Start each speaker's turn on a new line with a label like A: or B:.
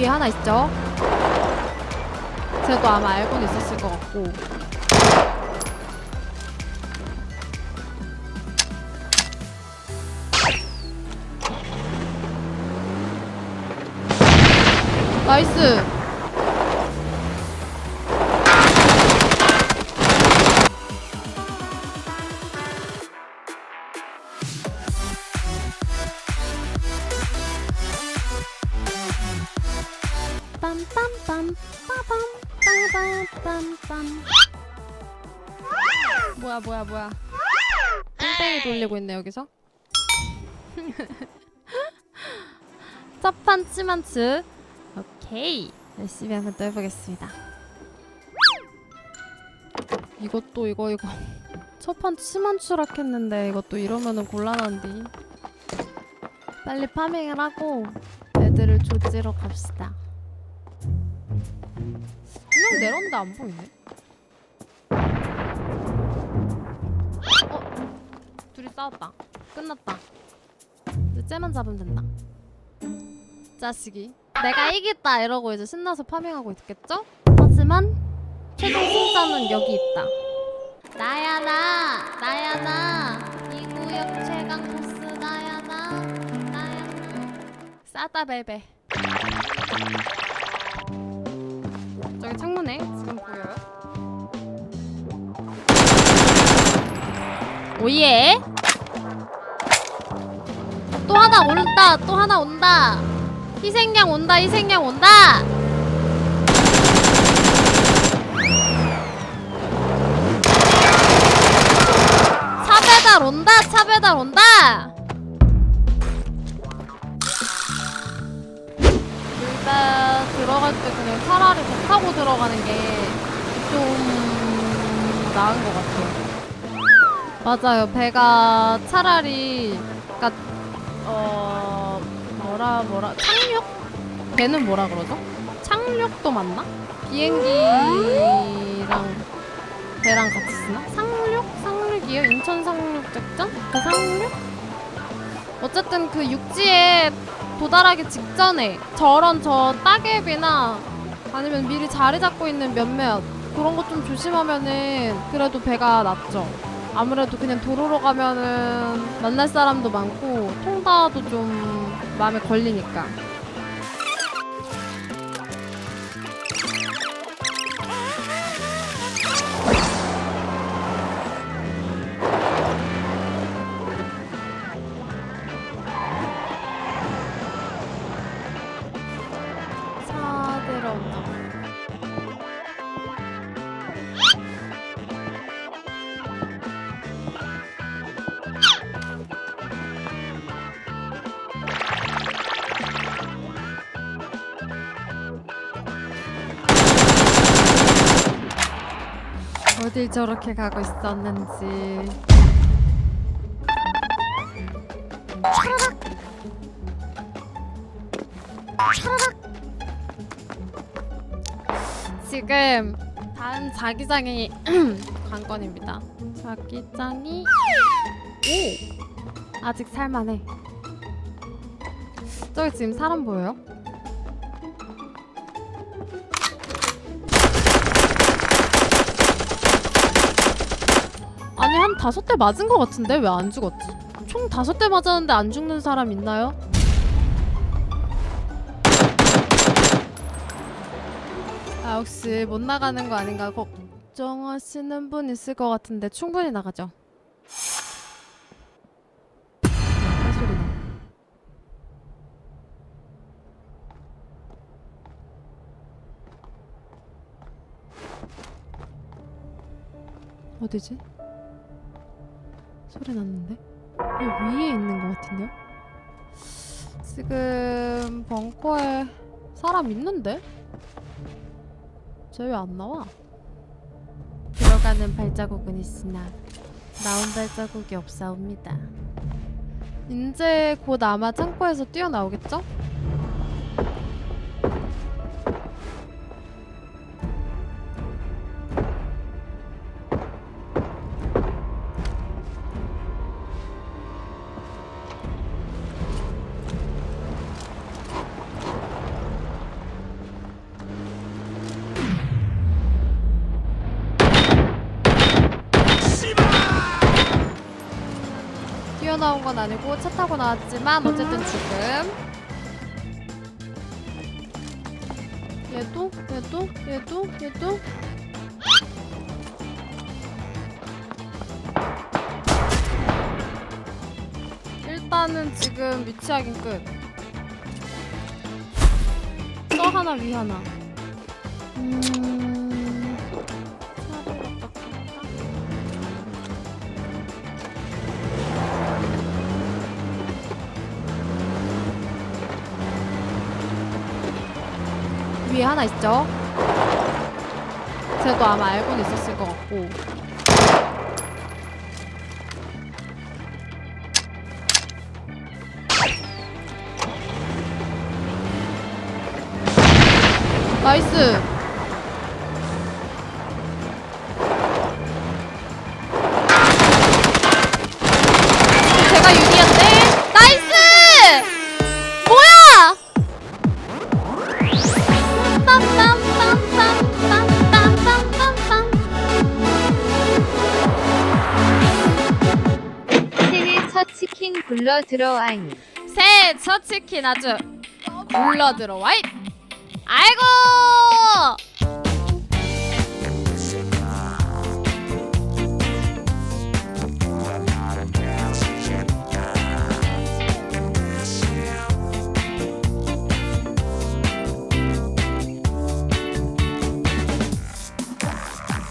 A: 위에 하나 있죠? 쟤도 아마 알고는 있었을 것 같고 나이스 빰빰빰 빠밤 빠밤빰빰 뭐야 뭐야 뭐야. 땡땡이 돌리고 있네 여기서. 첫판 치만츠 오케이. 열심히 한번 또 해보겠습니다. 이것도 이거 이거. 첫판 치만추락 했는데 이것도 이러면은 곤란한디. 빨리 파밍을 하고 애들을 조지러 갑시다 분명 내렸는데 안 보이네. 어? 둘이 싸웠다. 끝났다. 이제 쟤만 잡으면 된다. 자식이. 내가 이겼다 이러고 이제 신나서 파밍하고 있겠죠? 하지만 최종 승자는 여기 있다. 나야 나, 나야 나. 이 구역 최강 보스 나야 나, 나야 나. 싸다 베베. 저기 창문에 지금 보여요? 오예! 또 하나 온다! 또 하나 온다! 희생양 온다! 희생양 온다! 차 배달 온다! 차 배달 온다! 일단 들어갈 때 그냥 차라리 배 타고 들어가는 게 좀 나은 것 같아요. 맞아요. 배가 차라리 그니까 어 뭐라 뭐라 착륙? 배는 뭐라 그러죠? 착륙도 맞나? 비행기랑 배랑 같이 쓰나? 상륙? 상륙이요? 인천 상륙 작전? 그 상륙? 어쨌든 그 육지에 도달하기 직전에 저런 저 따개비나 아니면 미리 자리 잡고 있는 몇몇 그런 거좀 조심하면은 그래도 배가 낫죠. 아무래도 그냥 도로로 가면은 만날 사람도 많고 통다도 좀 마음에 걸리니까. 어딜 저렇게 가고 있었는지. 지금 다음 자기장이 관건입니다. 자기장이 오 아직 살만해. 저기 지금 사람 보여요? 한 다섯 대 맞은 것 같은데 왜 안 죽었지? 총 다섯 대 맞았는데 안 죽는 사람 있나요? 아 혹시 못 나가는 거 아닌가 걱정하시는 분 있을 것 같은데 충분히 나가죠. 아. 어디지? 소리 났는데? 여기 위에 있는 것 같은데요? 지금 벙커에 사람 있는데? 쟤 왜 안 나와? 들어가는 발자국은 있으나 나온 발자국이 없사옵니다. 이제 곧 아마 창고에서 뛰어나오겠죠? 나온 건 아니고 차 타고 나왔지만 어쨌든 죽음. 얘도 얘도 얘도 얘도 일단은 지금 위치 확인 끝. 저 하나 위 하나. 음. 위에 하나 있죠? 쟤도 아마 알고는 있었을 것 같고. 나이스.
B: 첫 치킨 굴러 들어와잉.
A: 셋! 서치킨 아주 굴러 들어와이! 아이고!